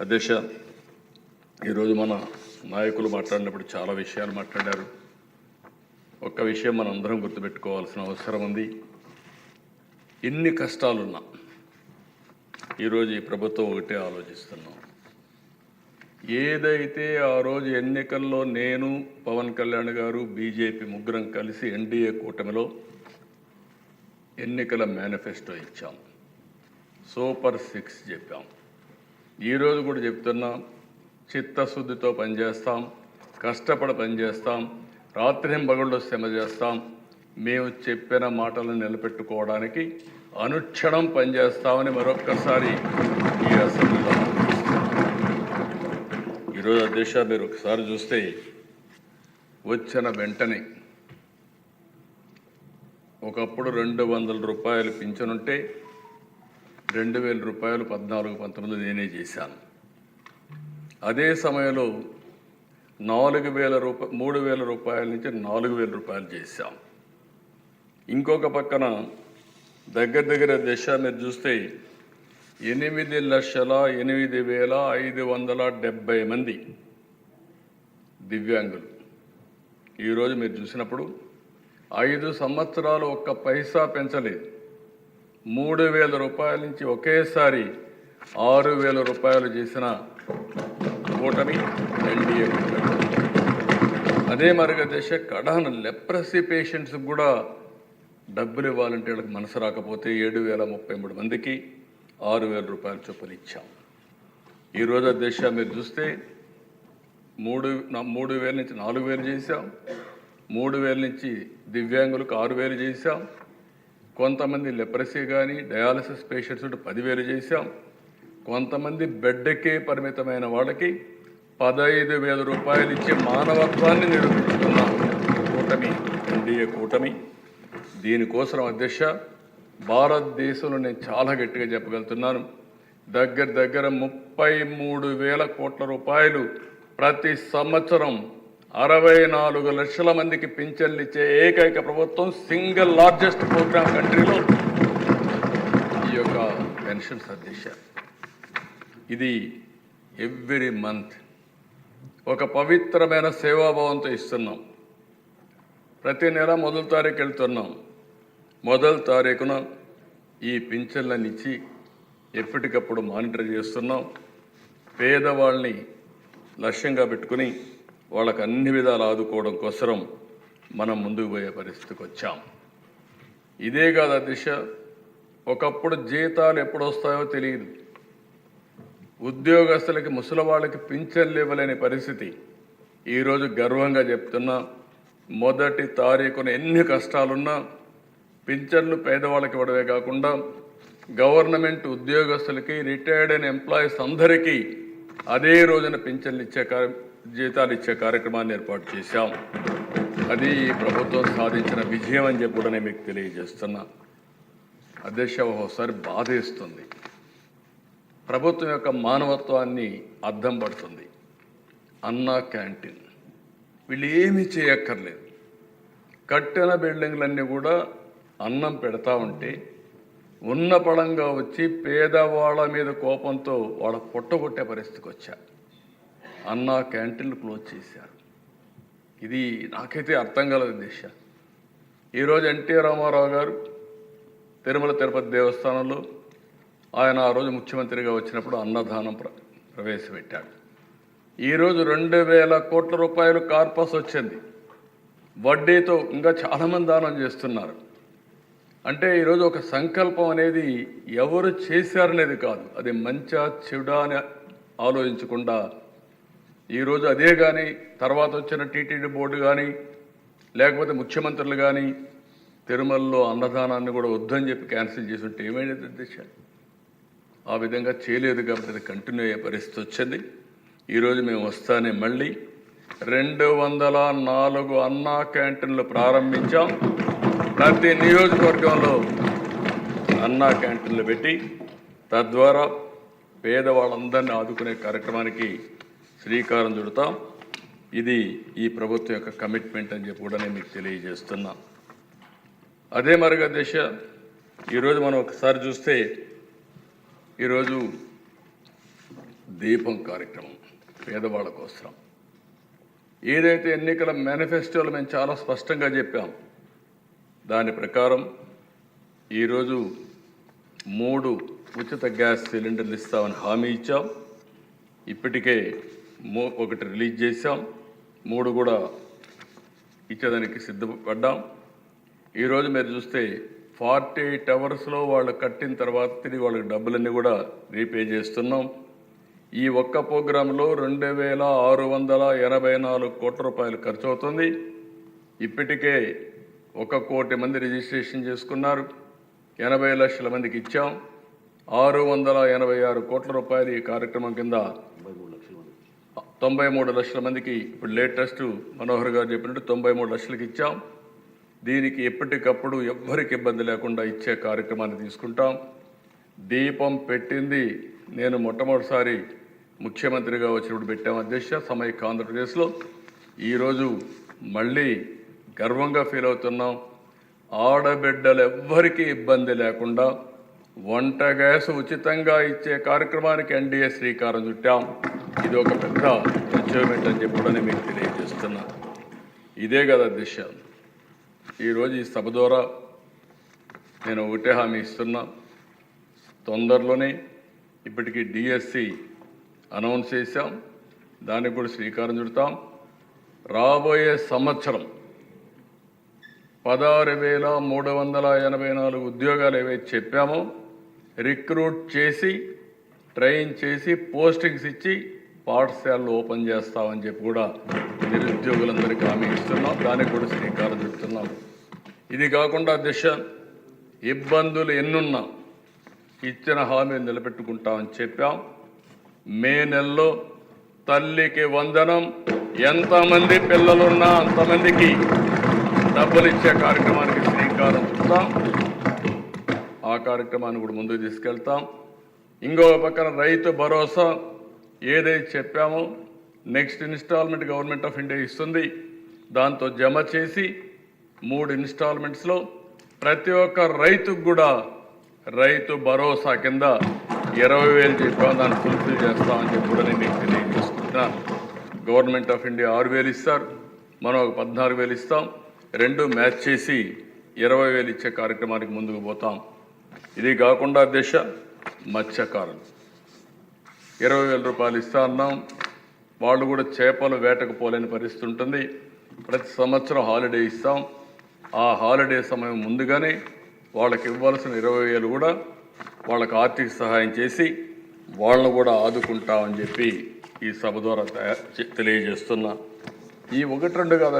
అధ్యక్ష ఈరోజు మన నాయకులు మాట్లాడినప్పుడు చాలా విషయాలు మాట్లాడారు. ఒక్క విషయం మనందరం అందరం గుర్తుపెట్టుకోవాల్సిన అవసరం ఉంది. ఎన్ని కష్టాలున్నా ఈరోజు ఈ ప్రభుత్వం ఒకటే ఆలోచిస్తున్నాం. ఏదైతే ఆ రోజు ఎన్నికల్లో నేను పవన్ కళ్యాణ్ గారు బీజేపీ ముగ్గురం కలిసి ఎన్డీఏ కూటమిలో ఎన్నికల మేనిఫెస్టో ఇచ్చాం. సూపర్ సిక్స్ చెప్పాం. ఈరోజు కూడా చెప్తున్నాం. చిత్తశుద్ధితో పనిచేస్తాం. కష్టపడి పనిచేస్తాం. రాత్రింబగళ్ళు శ్రమ చేస్తాం. మేము చెప్పిన మాటలను నిలబెట్టుకోవడానికి అనుక్షణం పనిచేస్తామని మరొక్కసారి ఈ అసెంబ్లీలో ఈరోజు అధ్యక్ష మీరు ఒకసారి చూస్తే వచ్చిన వెంటనే ఒకప్పుడు రెండు వందల రూపాయలు పింఛనుంటే రెండు వేల రూపాయలు పద్నాలుగు పంతొమ్మిది నేనే చేశాను. అదే సమయంలో నాలుగు వేల రూపాయ మూడు వేల రూపాయల నుంచి నాలుగు వేల రూపాయలు చేశాం. ఇంకొక పక్కన దగ్గర దగ్గర దశ మీరు చూస్తే ఎనిమిది లక్షల ఎనిమిది వేల ఐదు వందల డెబ్భై మంది దివ్యాంగులు. ఈరోజు మీరు చూసినప్పుడు ఐదు సంవత్సరాలు ఒక్క పైసా పెంచలేదు. మూడు వేల రూపాయల నుంచి ఒకేసారి ఆరు వేల రూపాయలు చేసిన కూటమి ఎన్డీఏ అదే మరుగ దశ కడాన లెప్రసీ పేషెంట్స్ కూడా డబ్బులు ఇవ్వాలంటే వాళ్ళకి మనసు రాకపోతే ఏడు వేల ముప్పై మూడు మందికి ఆరు వేల రూపాయల చొప్పున ఇచ్చాం. ఈరోజు దశ మీరు చూస్తే మూడు మూడు వేల నుంచి నాలుగు వేలు చేశాం. మూడు వేల నుంచి దివ్యాంగులకు ఆరు వేలు చేశాం. కొంతమంది లెప్రసీ కానీ డయాలసిస్ పేషెంట్స్ పదివేలు చేశాం. కొంతమంది బెడ్కే పరిమితమైన వాళ్ళకి పదహైదు వేల రూపాయలు ఇచ్చే మానవత్వాన్ని నిరూపించుకున్నాం కూటమి ఎన్డీఏ కూటమి. దీనికోసం అధ్యక్ష భారతదేశంలో నేను చాలా గట్టిగా చెప్పగలుగుతున్నాను. దగ్గర దగ్గర ముప్పై మూడు వేల కోట్ల రూపాయలు ప్రతి సంవత్సరం అరవై నాలుగు లక్షల మందికి పింఛన్లు ఇచ్చే ఏకైక ప్రభుత్వం సింగిల్ లార్జెస్ట్ ప్రోగ్రామ్ కంట్రీలో ఈ యొక్క పెన్షన్స్ అధ్యక్ష ఇది ఎవ్రీ మంత్ ఒక పవిత్రమైన సేవాభావంతో ఇస్తున్నాం. ప్రతి నెల మొదటి తారీఖు వెళ్తున్నాం. మొదటి తారీఖున ఈ పింఛన్లను ఇచ్చి ఎప్పటికప్పుడు మానిటర్ చేస్తున్నాం. పేదవాళ్ళని లక్ష్యంగా పెట్టుకుని వాళ్ళకు అన్ని విధాలు ఆదుకోవడం కోసరం మనం ముందుకు పోయే పరిస్థితికి వచ్చాం. ఇదే కాదు దిశ ఒకప్పుడు జీతాలు ఎప్పుడు వస్తాయో తెలియదు. ఉద్యోగస్తులకి ముసలి వాళ్ళకి పింఛన్లు ఇవ్వలేని పరిస్థితి. ఈరోజు గర్వంగా చెప్తున్నా మొదటి తారీఖున ఎన్ని కష్టాలున్నా పింఛన్లు పేదవాళ్ళకి ఇవ్వడమే కాకుండా గవర్నమెంట్ ఉద్యోగస్తులకి రిటైర్డ్ అయిన ఎంప్లాయీస్ అందరికీ అదే రోజున పింఛన్లు ఇచ్చే జీతాలు ఇచ్చే కార్యక్రమాన్ని ఏర్పాటు చేశాం. అది ఈ ప్రభుత్వం సాధించిన విజయం అని చెప్పి కూడా నేను మీకు తెలియజేస్తున్నా. అధ్యక్ష ఒకసారి బాధేస్తుంది. ప్రభుత్వం యొక్క మానవత్వాన్ని అర్థం పడుతుంది. అన్నా క్యాంటీన్. వీళ్ళు ఏమీ చేయక్కర్లేదు. కట్టిన బిల్డింగ్లన్నీ కూడా అన్నం పెడతా ఉంటే ఉన్న పడంగా వచ్చి పేదవాళ్ళ మీద కోపంతో వాళ్ళ పొట్టగొట్టే పరిస్థితికి వచ్చారు అన్నా క్యాంటీన్లు క్లోజ్ చేశారు. ఇది నాకైతే అర్థం కలదు దిశ. ఈరోజు ఎన్టీ రామారావు గారు తిరుమల తిరుపతి దేవస్థానంలో ఆయన ఆ రోజు ముఖ్యమంత్రిగా వచ్చినప్పుడు అన్నదానం ప్ర ప్రవేశపెట్టాడు ఈరోజు రెండు వేల కోట్ల రూపాయలు కార్పస్ వచ్చింది. వడ్డీతో ఇంకా చాలామంది దానం చేస్తున్నారు. అంటే ఈరోజు ఒక సంకల్పం అనేది ఎవరు చేశారనేది కాదు. అది మంచా చెడా అని ఆలోచించకుండా ఈరోజు అదే కానీ తర్వాత వచ్చిన టీటీడీ బోర్డు కానీ లేకపోతే ముఖ్యమంత్రులు కానీ తిరుమలలో అన్నదానాన్ని కూడా వద్దని చెప్పి క్యాన్సిల్ చేసి ఉంటే ఏమైంది అధ్యక్ష ఆ విధంగా చేయలేదు కాబట్టి అది కంటిన్యూ అయ్యే పరిస్థితి వచ్చింది. ఈరోజు మేము వస్తానే మళ్ళీ. రెండు వందల నాలుగు అన్నా క్యాంటీన్లు ప్రారంభించాం. ప్రతి నియోజకవర్గంలో అన్నా క్యాంటీన్లు పెట్టి తద్వారా పేదవాళ్ళందరినీ ఆదుకునే కార్యక్రమానికి శ్రీకారం చుడతాం. ఇది ఈ ప్రభుత్వం యొక్క కమిట్మెంట్ అని చెప్పి కూడా నేను మీకు తెలియజేస్తున్నా. అదే మరుగా దశ ఈరోజు మనం ఒకసారి చూస్తే ఈరోజు దీపం కార్యక్రమం పేదవాళ్ళ కోసం ఏదైతే ఎన్నికల మేనిఫెస్టోలో మేము చాలా స్పష్టంగా చెప్పాం దాని ప్రకారం ఈరోజు మూడు ఉచిత గ్యాస్ సిలిండర్లు ఇస్తామని హామీ ఇచ్చాం. ఇప్పటికే ఒకటి రిలీజ్ చేశాం. మూడు కూడా ఇచ్చేదానికి సిద్ధపడ్డాం. ఈరోజు మీరు చూస్తే ఫార్టీ ఎయిట్ అవర్స్లో వాళ్ళు కట్టిన తర్వాత తిరిగి వాళ్ళకి డబ్బులన్నీ కూడా రీపే చేస్తున్నాం. ఈ ఒక్క ప్రోగ్రాంలో రెండు వేల ఆరు వందల ఎనభై నాలుగు కోట్ల రూపాయలు ఖర్చు అవుతుంది ఇప్పటికే ఒక కోటి మంది రిజిస్ట్రేషన్ చేసుకున్నారు. ఎనభై లక్షల మందికి ఇచ్చాం. ఆరు వందల ఎనభై ఆరు కోట్ల రూపాయలు ఈ కార్యక్రమం కింద తొంభై మూడు లక్షల మందికి ఇప్పుడు లేటెస్ట్ మనోహర్ గారు చెప్పినట్టు తొంభై మూడు లక్షలకి ఇచ్చాం. దీనికి ఎప్పటికప్పుడు ఎవ్వరికి ఇబ్బంది లేకుండా ఇచ్చే కార్యక్రమాన్ని తీసుకుంటాం. దీపం పెట్టింది నేను మొట్టమొదటిసారి ముఖ్యమంత్రిగా వచ్చినప్పుడు పెట్టాం అధ్యక్ష సమైక్య ఆంధ్రప్రదేశ్లో. ఈరోజు మళ్ళీ గర్వంగా ఫీల్ అవుతున్నాం. ఆడబిడ్డలు ఎవ్వరికీ ఇబ్బంది లేకుండా వంట గ్యాస్ ఉచితంగా ఇచ్చే కార్యక్రమానికి ఎన్డీఏ శ్రీకారం చుట్టాం. ఇది ఒక పెద్ద అచీవ్మెంట్ అని చెప్పడని మీకు తెలియజేస్తున్నా. ఇదే కదా దిశ ఈరోజు ఈ సభ ద్వారా నేను ఒకటే హామీ ఇస్తున్నా. తొందరలోనే ఇప్పటికీ డిఎస్సి అనౌన్స్ చేశాం. దానికి కూడా శ్రీకారం చుడతాం. రాబోయే సంవత్సరం పదహారు వేల మూడు వందల ఎనభై నాలుగు ఉద్యోగాలు ఏవైతే చెప్పామో రిక్రూట్ చేసి ట్రైన్ చేసి పోస్టింగ్స్ ఇచ్చి పాఠశాలలు ఓపెన్ చేస్తామని చెప్పి కూడా నిరుద్యోగులందరికీ హామీ ఇస్తున్నాం. దానికి కూడా శ్రీకారం చుడుతున్నాం ఇది కాకుండా దిశ ఇబ్బందులు ఎన్నున్నా ఇచ్చిన హామీ నిలబెట్టుకుంటామని చెప్పాం. మే నెలలో తల్లికి వందనం ఎంతమంది పిల్లలున్నా అంతమందికి డబ్బులు ఇచ్చే కార్యక్రమానికి శ్రీకారం చుట్టాం. ఆ కార్యక్రమాన్ని కూడా ముందుకు తీసుకెళ్తాం. ఇంకో పక్కన రైతు భరోసా ఏదైతే చెప్పామో next installment government of India ఇస్తుంది. దాంతో జమ చేసి మూడు ఇన్స్టాల్మెంట్స్లో ప్రతి ఒక్క రైతుకు కూడా రైతు భరోసా కింద ఇరవై వేలు చెప్పాం దాన్ని ఫుల్ఫిల్ చేస్తామని చెప్పి కూడా నేను మీకు తెలియజేసుకుంటున్నా గవర్నమెంట్ ఆఫ్ ఇండియా ఆరు వేలు ఇస్తారు. మనం ఒక పద్నాలుగు వేలు ఇస్తాం. రెండు మ్యాచ్ చేసి ఇరవై వేలు ఇచ్చే కార్యక్రమానికి ముందుకు పోతాం. ఇది కాకుండా దిశ మత్స్యకారులు. ఇరవై వేల రూపాయలు ఇస్తా అన్నాం. వాళ్ళు కూడా చేపలు వేటకు పోలేని పరిస్థితి ఉంటుంది. ప్రతి సంవత్సరం హాలిడే ఇస్తాం. ఆ హాలిడే సమయం ముందుగానే వాళ్ళకి ఇవ్వాల్సిన ఇరవై వేలు కూడా వాళ్ళకి ఆర్థిక సహాయం చేసి వాళ్ళను కూడా ఆదుకుంటామని చెప్పి ఈ సభ ద్వారా తయా- తెలియజేస్తున్నా. ఈ ఒకటి రెండు కాదు